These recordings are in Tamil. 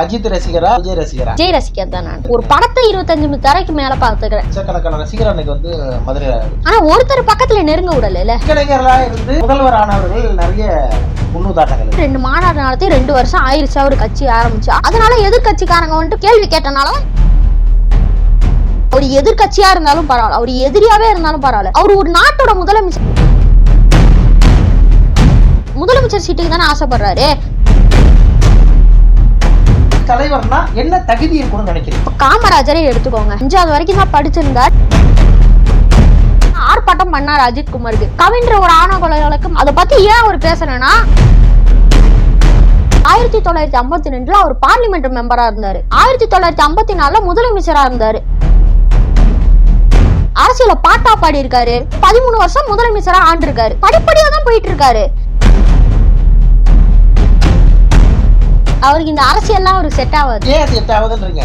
அஜித் ரசிகரா விஜய் ரசிகரா? விஜய் ரசிகர் தான் நான். ஒரு படத்தை இருபத்தஞ்சு மணி தரைக்கு மேல பாத்துக்கிறேன் லட்சக்கணக்கான ரசிகர் அன்னைக்கு வந்து மதுரையில ஆனா ஒருத்தர் பக்கத்துல நெருங்க விடல கலைஞர்களா இருந்து முதல்வர் ஆனவர்கள் நிறைய முன்னுதாரணங்கள். ரெண்டு மாநாடு நடத்தி ரெண்டு வருஷம் ஆயிருச்சு அவர் கட்சி ஆரம்பிச்சு. அதனால எதிர்கட்சிக்காரங்க வந்துட்டு கேள்வி கேட்டனால அவர் எதிர்கட்சியா இருந்தாலும் பரவாயில்ல அவர் எதிரியாவே இருந்தாலும் பரவாயில்ல. அவர் ஒரு நாட்டோட முதலமைச்சர் முதலமைச்சர் சீட்டுக்கு தானே ஆசைப்படுறாரு. தலைவர்னா என்ன தகுதி இருக்கணும்னு நினைக்கிறேன் இப்ப காமராஜரை எடுத்துக்கோங்க. அஞ்சாவது வரைக்கும் தான் படிச்சிருந்தார் ஆர்ப்பாட்டம் பண்ணார் அஜித் குமாருக்கு. கவின்ற ஒரு ஆணவ கொலை வழக்கம் அதை பத்தி ஏன் அவர் பேசணும்னா ஆயிரத்தி தொள்ளாயிரத்தி ஐம்பத்தி ரெண்டுல அவர் பார்லிமெண்ட் மெம்பரா இருந்தாரு. ஆயிரத்தி தொள்ளாயிரத்தி ஐம்பத்தி நாலுல முதலமைச்சரா இருந்தாரு. அரசியல பாட்டா பாடி இருக்காரு பதிமூணு வருஷம் முதலமைச்சரா ஆண்டு இருக்காரு படிப்படியா தான் போயிட்டு இருக்காரு. அவருக்கு இந்த அரசியல்லாம் அவருக்கு செட் ஆகாது. ஏன் செட் ஆகுதுன்றீங்க?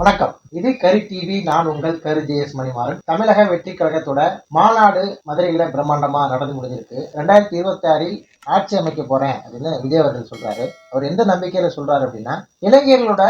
வணக்கம். இது கரி டிவி நான் உங்கள் கரு ஜேஎஸ் மணிமாறன் தமிழக வெற்றி கழகத்தோட மாநாடு மதுரையில பிரம்மாண்டமா நடந்து முடிஞ்சிருக்கு. ரெண்டாயிரத்தி இருபத்தி ஆறில் ஆட்சி அமைக்க போறேன் அப்படின்னு விஜயவர்தன் சொல்றாரு. அவர் எந்த நம்பிக்கையில சொல்றாரு அப்படின்னா இளைஞர்களோட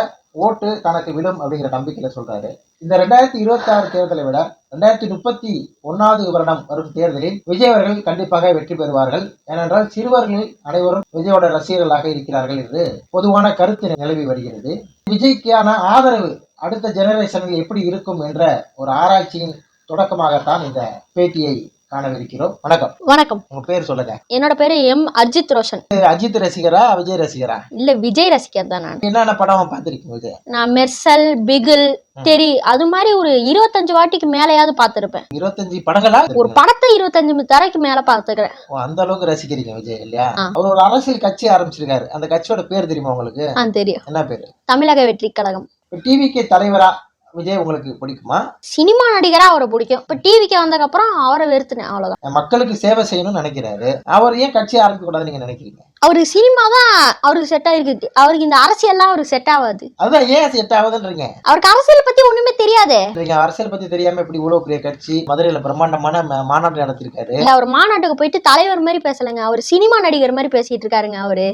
ஓட்டு தனக்கு விழும் அப்படிங்கிற நம்பிக்கையில சொல்றாரு. இந்த ரெண்டாயிரத்தி இருபத்தி ஆறு தேர்தலை விட ரெண்டாயிரத்தி முப்பத்தி ஒன்னாவது வருடம் வரும் தேர்தலில் விஜய் அவர்கள் கண்டிப்பாக வெற்றி பெறுவார்கள். ஏனென்றால் சிறுவர்கள் அனைவரும் விஜயோட ரசிகர்களாக இருக்கிறார்கள் என்று பொதுவான கருத்து நிலவி வருகிறது. விஜய்க்கான ஆதரவு அடுத்த ஜெனரேஷனில் எப்படி இருக்கும் என்ற ஒரு ஆராய்ச்சியின் தொடக்கமாகத்தான் இந்த பேட்டியை காணவிருக்கிறோம். வணக்கம். வணக்கம். உங்க பேர் சொல்லுங்க. என்னோட பேரு எம். அர்ஜித் ரோஷன். அஜித் ரசிகரா விஜய் ரசிகரா? இல்ல விஜய் ரசிகர் தான் நான். என்னென்ன படம் பார்த்திருக்கீங்க நான் மெர்சல் பிகில் தெரி அது மாதிரி ஒரு இருபத்தஞ்சு வாட்டிக்கு மேலயாவது பார்த்திருப்பேன். இருபத்தஞ்சு படங்களா? ஒரு படத்தை இருபத்தஞ்சு தரைக்கு மேல பார்த்துக்கிறேன். ஓ, அந்த அளவுக்கு ரசிக்கிறீங்க விஜய் இல்லையா. அவர் ஒரு அரசியல் கட்சி ஆரம்பிச்சிருக்காரு. அந்த கட்சியோட பேர் தெரியுமா உங்களுக்கு? தெரியும். என்ன பேரு? தமிழக வெற்றி கழகம். டிவிக்கு தலைவரா? விஜய் உங்களுக்கு பிடிக்குமா? சினிமா நடிகரா அவரை பிடிக்கும். இப்ப டிவிக்கு வந்ததுக்கு அப்புறம் அவரை வெறுத்துனேன் அவ்வளவுதான். மக்களுக்கு சேவை செய்யணும்னு நினைக்கிறாரு. அவர் ஏன் கட்சி ஆரம்பிக்க கூடாதுன்னு நீங்க நினைக்கிறீங்க? அவருக்கு சினிமா தான் அவருக்கு செட் ஆயிருக்கு. அவருக்கு இந்த அரசியல்லாம் அவருக்கு செட் ஆகாது. அதுதான் ஏன் செட் ஆகுதுன்றீங்க? அவருக்கு அரசியல் பத்தி ஒண்ணுமே தெரியாதே. நீங்க அரசியல் பத்தி தெரியாம இப்படி இவ்வளவு பெரிய கட்சி மதுரையில பிரம்மாண்டமான மாநாடு நடத்திருக்காரு. இல்ல அவர் மாநாட்டுக்கு போயிட்டு தலைவர் மாதிரி பேசலைங்க. அவர் சினிமா நடிகர் மாதிரி பேசிட்டு இருக்காருங்க அவரு.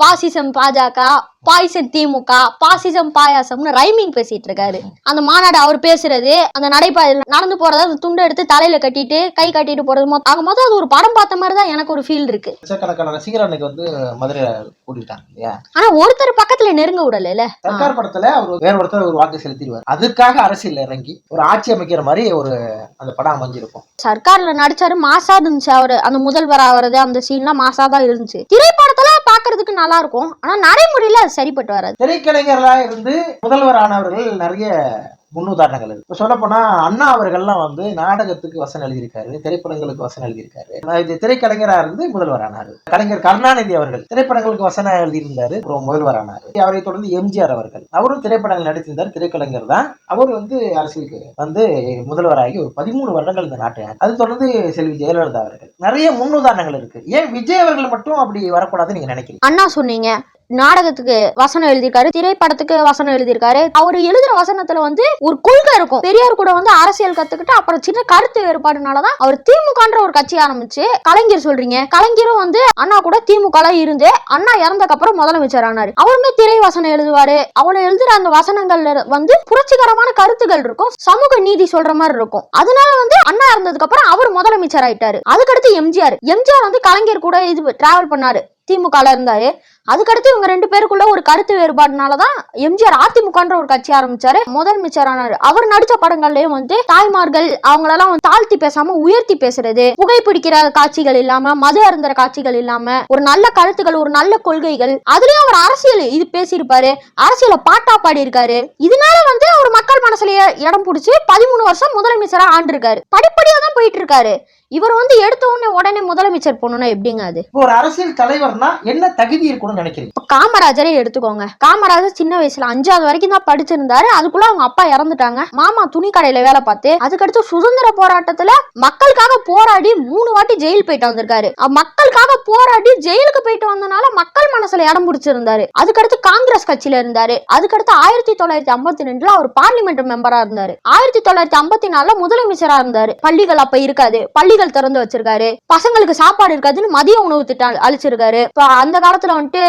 பாசிசம் பாஜக பாய்சன் திமுக பாசிசம் பாயாசம்னு ரைமிங் பேசிட்டு இருக்காரு. அந்த மாநாடு அவர் பேசுறது அந்த நடைபாதையில் நடந்து போறத அந்த துண்டை எடுத்து தலையில கட்டிட்டு கை கட்டிட்டு போறது மொத்தம் ஆக மொத்தம் அது ஒரு படம் பார்த்த மாதிரி தான் எனக்கு ஒரு ஃபீல் இருக்கு. லட்சக்கணக்கான ரசிகர் அன்னைக்கு வந்து மதுரையில கூட்டிட்டாங்க இல்லையா? ஆனா ஒருத்தர் பக்கத்துல நெருங்க விடல சர்க்கார் படத்துல அவர் வேற ஒருத்தர் ஒரு வாக்கு செலுத்திடுவார். அதுக்காக அரசியல் இறங்கி ஒரு ஆட்சி அமைக்கிற மாதிரி ஒரு அந்த படம் அமைஞ்சிருக்கும். சர்க்கார்ல நடிச்சாரு மாசா இருந்துச்சு அவரு. அந்த முதல்வர் ஆவறது அந்த சீன்லாம் மாசா தான் இருந்துச்சு. திரைப்படத்துல பாக்குறதுக்கு நல்லா இருக்கும் ஆனா நடைமுறையில அது சரிப்பட்டு வராது. திரைக்கலைஞர்களா இருந்து முதல்வர் ஆனவர்கள் நிறைய முன்னுதாரணங்கள் இருக்கு. இப்ப சொல்ல போனா அண்ணா அவர்கள்லாம் வந்து நாடகத்துக்கு வசனம் எழுதியிருக்காரு திரைப்படங்களுக்கு வசனம் எழுதியிருக்காரு. இது திரைக்கலைஞரா இருந்து முதல்வர் ஆனார். கலைஞர் கருணாநிதி அவர்கள் திரைப்படங்களுக்கு வசனம் எழுதியிருந்தாரு அப்புறம் முதல்வர் ஆனார். அவரை தொடர்ந்து எம்ஜிஆர் அவர்கள் அவரும் திரைப்படங்கள் நடித்திருந்தார் திரைக்கலைஞர் தான். அவர் வந்து அரசியலுக்கு வந்து முதல்வராகி ஒரு பதிமூணு வருடங்கள் இந்த நாட்டை அது தொடர்ந்து செல்வி ஜெயலலிதா அவர்கள். நிறைய முன்னுதாரணங்கள் இருக்கு. ஏன் விஜய் அவர்கள் மட்டும் அப்படி வரக்கூடாதுன்னு நீங்க நினைக்கிறீங்க? அண்ணா சொன்னீங்க நாடகத்துக்கு வசனம் எழுதியிருக்காரு திரைப்படத்துக்கு வசனம் எழுதியிருக்காரு. அவர் எழுதுற வசனத்துல வந்து ஒரு கொள்கை இருக்கும். பெரியார் கூட வந்து அரசியல் கத்துக்கிட்டு அப்புறம் சின்ன கருத்து வேறுபாடுனாலதான் அவர் திமுகன்ற ஒரு கட்சி ஆரம்பிச்சு கலைஞர் சொல்றீங்க. கலைஞரும் வந்து அண்ணா கூட திமுக இருந்து அண்ணா இறந்ததுக்கு அப்புறம் முதலமைச்சர் ஆனாரு. அவருமே திரை வசனம் எழுதுவாரு. அவர் எழுதுற அந்த வசனங்கள்ல வந்து புரட்சிகரமான கருத்துகள் இருக்கும். சமூக நீதி சொல்ற மாதிரி இருக்கும். அதனால வந்து அண்ணா இறந்ததுக்கு அப்புறம் அவர் முதலமைச்சர் ஆயிட்டாரு. அதுக்கடுத்து எம்ஜிஆர். எம்ஜிஆர் வந்து கலைஞர் கூட இது டிராவல் பண்ணாரு. திமுகல இருந்தாரு. அதுக்கடுத்து இவங்க ரெண்டு பேருக்குள்ள ஒரு கருத்து வேறுபாடுனாலதான் எம்ஜிஆர் அதிமுகன்ற ஒரு கட்சி ஆரம்பிச்சாரு. முதலமைச்சர் ஆனாரு அவர் நடிச்ச படங்கள்லயும் வந்து தாய்மார்கள் அவங்களெல்லாம் வந்து தாழ்த்தி பேசாம உயர்த்தி பேசுறது புகைப்பிடிக்கிற காட்சிகள் இல்லாம மது அருந்துற காட்சிகள் இல்லாம ஒரு நல்ல கருத்துக்கள் ஒரு நல்ல கொள்கைகள் அதுலயும் அவர் அரசியல் இது பேசியிருப்பாரு. அரசியல பாட்டா பாடி இருக்காரு இதனால வந்து அவர் மக்கள் மனசுலயே இடம் பிடிச்சி பதிமூணு வருஷம் முதலமைச்சரா ஆண்டிருக்காரு. படிப்படியா தான் போயிட்டு இருக்காரு. இவர் வந்து எடுத்த உடனே உடனே முதலமைச்சர் போகணும்னா எப்படிங்க அது? ஒரு அரசியல் தலைவர்னா என்ன தகுதி இருக்கணும்னு நினைக்கிறீங்க? இப்ப காமராஜரே எடுத்துக்கோங்க. காமராஜர் சின்ன வயசுல அஞ்சாவது வரைக்கும் தான் படிச்சிருந்தாரு. அதுக்குள்ள அவங்க அப்பா இறந்துட்டாங்க. மாமா துணி கடையில வேலை பார்த்து அதுக்கடுத்து சுதந்திர போராட்டத்துல மக்களுக்காக போராடி மூணு வாட்டி ஜெயில் போயிட்டு வந்திருக்காரு. மக்களுக்காக போராடி ஜெயிலுக்கு போயிட்டு வந்தனால மக்கள் மனசுல மனசுல இடம் பிடிச்சிருந்தாரு. அதுக்கடுத்து காங்கிரஸ் கட்சியில இருந்தாரு. அதுக்கடுத்து ஆயிரத்தி தொள்ளாயிரத்தி ஐம்பத்தி ரெண்டுல அவர் பார்லிமெண்ட் மெம்பரா இருந்தாரு. ஆயிரத்தி தொள்ளாயிரத்தி ஐம்பத்தி நாலுல முதலமைச்சரா இருந்தாரு. பள்ளிகள் அப்ப இருக்காது. பள்ளிகள் திறந்து வச்சிருக்காரு. பசங்களுக்கு சாப்பாடு இருக்காதுன்னு மதிய உணவு திட்டம் அழிச்சிருக்காரு இப்போ அந்த காலத்துல வந்துட்டு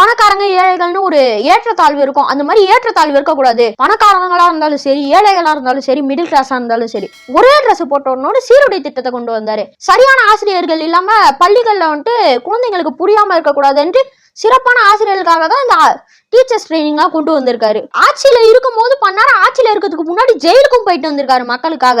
பணக்காரங்க ஏழைகள்னு ஒரு ஏற்றத்தாழ்வு இருக்கும். அந்த மாதிரி ஏற்றத்தாழ்வு இருக்கக்கூடாது. பணக்காரங்களா இருந்தாலும் சரி ஏழைகளா இருந்தாலும் சரி மிடில் கிளாஸா இருந்தாலும் சரி ஒரே ட்ரெஸ் போட்டோன்னு சீருடை திட்டத்தை கொண்டு வந்தாரு. சரியான ஆசிரியர்கள் இல்லாம பள்ளிகள்ல வந்துட்டு குழந்தைங்களுக்கு புரியாம இருக்கக்கூடாதுன்ட்டு சிறப்பான ஆசிரியர்களுக்காக தான் இந்த டீச்சர்ஸ் ட்ரைனிங்லாம் கொண்டு வந்திருக்காரு. ஆட்சியில இருக்கும் போது பண்ணாரு ஆட்சியில இருக்கிறதுக்கு முன்னாடி ஜெயிலுக்கும் போயிட்டு வந்திருக்காரு மக்களுக்காக.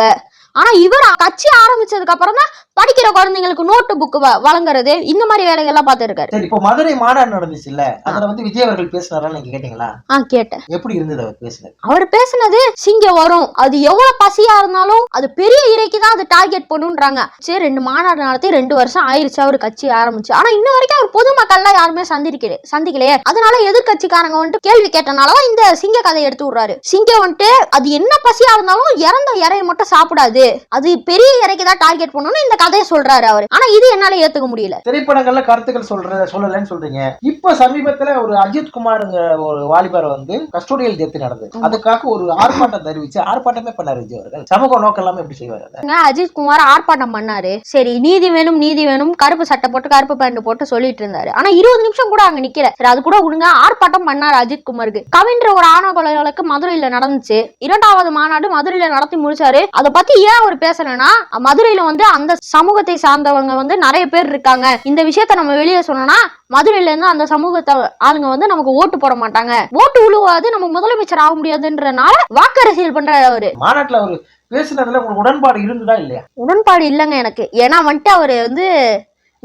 ஆனா இவர் கட்சி ஆரம்பிச்சதுக்கு அப்புறம் தான் படிக்கிற குழந்தைங்களுக்கு நோட்டு புக் வழங்குறது இந்த மாதிரி வேலைகள்லாம் பார்த்துருக்காரு. சரி இப்போ மதுரை மாநாடு நடந்துச்சு இல்ல அதுல வந்து விஜய் அவர்கள் பேசினாரா நீங்க கேட்டீங்களா? ஆ கேட்டேன். எப்படி இருந்தது அவர் பேசினது? அவர் பேசுனது சிங்கம் வரும் அது எவ்வளவு பசியா இருந்தாலும் அது பெரிய இறைக்கு தான் அது டார்கெட் பண்ணுன்றாங்க. சரி ரெண்டு மாநாடு நடத்தி ரெண்டு வருஷம் ஆயிருச்சு அவர் கட்சி ஆரம்பிச்சு. ஆனா இன்ன வரைக்கும் அவர் பொதுமக்கள்லாம் யாருமே சந்திக்கல சந்திக்கலையே. அதனால எதிர்கட்சிக்காரங்க வந்துட்டு கேள்வி கேட்டனாலதான் இந்த சிங்க கதையை எடுத்து விடுறாரு. சிங்கம் வந்துட்டு அது என்ன பசியா இருந்தாலும் இறந்த இறைய மட்டும் சாப்பிடாது. அது பெரிய இறைக்கு தான் டார்கெட் பண்ணணும்னு இந்த கதையை சொல்றாரு அவர். ஆனா இது என்னால ஏத்துக்க முடியல. திரைப்படங்கள்ல கருத்துக்கள் சொல்ற சொல்லலன்னு சொல்றீங்க. இப்ப சமீபத்துல ஒரு அஜித் குமார்ங்கிற ஒரு வாலிபர் வந்து கஸ்டோடியல் டெத் நடந்தது. அதுக்காக ஒரு ஆர்ப்பாட்டம் தெரிவிச்சு ஆர்ப்பாட்டமே பண்ணாரு விஜய் அவர்கள். சமூக நோக்கம் இல்லாம எப்படி செய்வார் அதை? அஜித் குமார் ஆர்ப்பாட்டம் பண்ணாரு? சரி நீதி வேணும் நீதி வேணும் கருப்பு சட்டை போட்டு கருப்பு பேண்ட் போட்டு சொல்லிட்டு இருந்தாரு. ஆனா இருபது நிமிஷம் கூட அங்க நிக்கல. சரி அது கூட விடுங்க ஆர்ப்பாட்டம் பண்ணாரு அஜித் குமாருக்கு. கவின்ற ஒரு ஆணவ கொலை வழக்கு மதுரையில நடந்துச்சு. இரண்டாவது மாநாடு மதுரையில நடத்தி முடிச்சாரு. அதை பத்தி ஏன் அவர் பேசலன்னா மதுரையில வந்து அந்த சமூகத்தை சார்ந்தவங்க வந்து நிறைய பேர் இருக்காங்க. இந்த விஷயத்த நம்ம வெளியே சொன்னோம்னா மதுரையில இருந்து அந்த சமூகத்தை ஆளுங்க வந்து நமக்கு ஓட்டு போட மாட்டாங்க. ஓட்டு உழுவாது நம்ம முதலமைச்சர் ஆக முடியாதுன்றனால வாக்கரசியல் பண்றாரு அவரு. மாநாட்டுல அவர் பேசினதுல உங்களுக்கு உடன்பாடு இருந்ததா இல்லையா? உடன்பாடு இல்லைங்க எனக்கு. ஏன்னா வந்துட்டு அவரு வந்து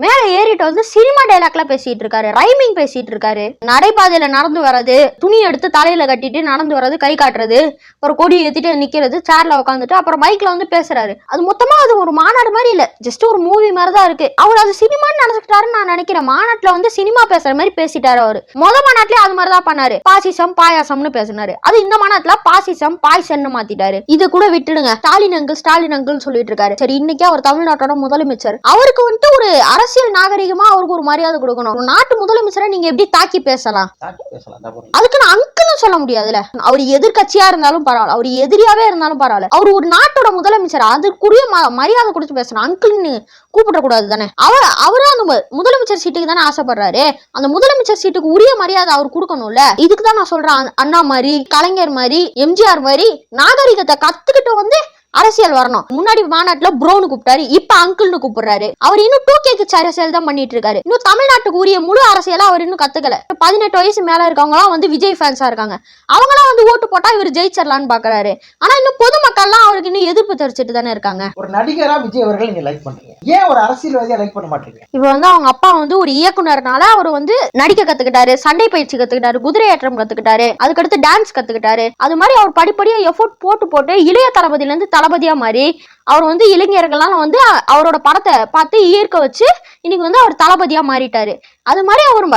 மேல ஏறிட்டு வந்து சினிமா டைலாக்ல பேசிட்டு இருக்காரு ரைமிங் பேசிட்டு இருக்காரு நடைபாதையில நடந்து வர்றது துணி எடுத்து தலையில கட்டிட்டு நடந்து வர்றது கை காட்டுறது ஒரு கொடி ஏத்திட்டு நிக்கிறது சேர்ல உட்காந்துட்டு அப்புறம் மைக்ல வந்து பேசுறாரு. அது மொத்தமா அது ஒரு மாநாடு மாதிரி இல்ல ஜஸ்ட் ஒரு மூவி மாதிரி தான் இருக்கு. அவர் அது சினிமான்னு நினைச்சுக்கிட்டாருன்னு நான் நினைக்கிறேன். மாநாட்டுல வந்து சினிமா பேசுற மாதிரி பேசிட்டாரு அவரு. முத மாநாட்டுல அது மாதிரி தான் பண்ணாரு. பாசிசம் பாயாசம்னு பேசினாரு. அது இந்த மாநாட்டுல பாசிசம் பாய்சன்னு மாத்திட்டாரு. இது கூட விட்டுடுங்க. ஸ்டாலின் அங்கிள் ஸ்டாலின் அங்கிள் சொல்லிட்டு இருக்காரு. சரி இன்னைக்கு அவர் தமிழ்நாட்டோட முதலமைச்சர். அவருக்கு வந்துட்டு ஒரு அரசியல் நாகரிகமா அவருக்கு ஒரு மரியாதை கொடுக்கணும். நாட்டு முதலமைச்சரை நீங்க எப்படி தாக்கி பேசலாம்? தாக்கி பேசலாம் தவறு இல்லை. அதுக்கு நான் அங்கிள்னு சொல்ல முடியாதுல்ல. அவர் எதிர்க்கட்சியா இருந்தாலும் பரவாயில்ல. அவர் எதிரியாவே இருந்தாலும் பரவாயில்ல. அவர் ஒரு நாட்டோட முதலமைச்சர்? அதுக்குரிய மரியாதை கொடுத்து பேசணும். அங்கிள்னு கூப்பிடக்கூடாது தானே? அவர் அவரும் அந்த முதலமைச்சர் சீட்டுக்கு தானே ஆசைப்படுறாரு? அந்த முதலமைச்சர் சீட்டுக்கு உரிய மரியாதை அவர் கொடுக்கணும்ல? இதுக்கு தான் நான் சொல்றேன். அண்ணா மாதிரி கலைஞர் மாதிரி எம்ஜிஆர் மாதிரி நாகரிகத்தை கத்துக்கிட்டு வந்து அரசியல் வரணும். முன்னாடி மாநாட்டுல ப்ரோன்னு கூப்பிட்டாரு இப்ப அங்கிள்னு கூப்பிடுறாரு. அவர் இன்னும் டூ கேக்கு அரசியல் தான் பண்ணிட்டு இருக்காரு. இன்னும் தமிழ்நாட்டுக்கு உரிய முழு அரசியலா அவர் இன்னும் கத்துக்கல. பதினெட்டு வயசு மேல இருக்கவங்க எல்லாம் வந்து விஜய் ஃபேன்ஸா இருக்காங்க. அவங்களாம் வந்து ஓட்டு போட்டா இவர் ஜெயிச்சிடலான்னு பாக்குறாரு. ஆனா இன்னும் பொதுமக்கள்லாம் அவருக்கு இன்னும் எதிர்ப்பு தெரிவிச்சிட்டு தானே இருக்காங்க. ஒரு நடிகரா விஜய் அவர்கள் நீங்க லைக் பண்றீங்க. ஏன் ஒரு அரசியல்வாதியா லைக் பண்ண மாட்டீங்க? இப்போ வந்து அவங்க அப்பா வந்து ஒரு இயக்குனர்னால அவர் வந்து நடிக்க கத்துக்கிட்டாரு சண்டை பயிற்சி கத்துக்கிட்டாரு குதிரை ஏற்றம் கத்துக்கிட்டாரு அதுக்கடுத்து டான்ஸ் கத்துக்கிட்டாரு. அது மாதிரி அவர் படிப்படியா எஃபோர்ட் போட்டு போட்டு இளைய தளபதியில இருந்து தளபதியா மாறி அவர் வந்து இளைஞர்கள்லாம் வந்து அவரோட படத்தை பார்த்து ஈர்க்க வச்சு இன்னைக்கு வந்து அவர் தளபதியா மாறிட்டாரு. அது மாதிரி அவர்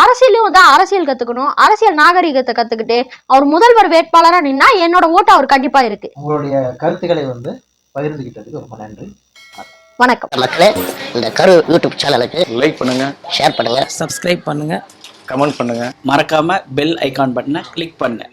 அரசியலையும் வந்து அரசியல் கத்துக்கணும் அரசியல் நாகரிகத்தை கத்துக்கிட்டு அவர் முதல்வர் வேட்பாளரா நின்னா என்னோட ஓட்டு அவர் கண்டிப்பா இருக்கு. உங்களுடைய கருத்துக்களை வந்து பகிர்ந்துகிட்டதுக்கு ரொம்ப நன்றி. வணக்கம். மக்களே இந்த கரு யூடியூப் சேனலுக்கு லைக் பண்ணுங்க. ஷேர் பண்ணுங்க. சப்ஸ்கிரைப் பண்ணுங்க. கமெண்ட் பண்ணுங்க. மறக்காம பெல் ஐகான் பட்டனை கிளிக் பண்ணுங்க.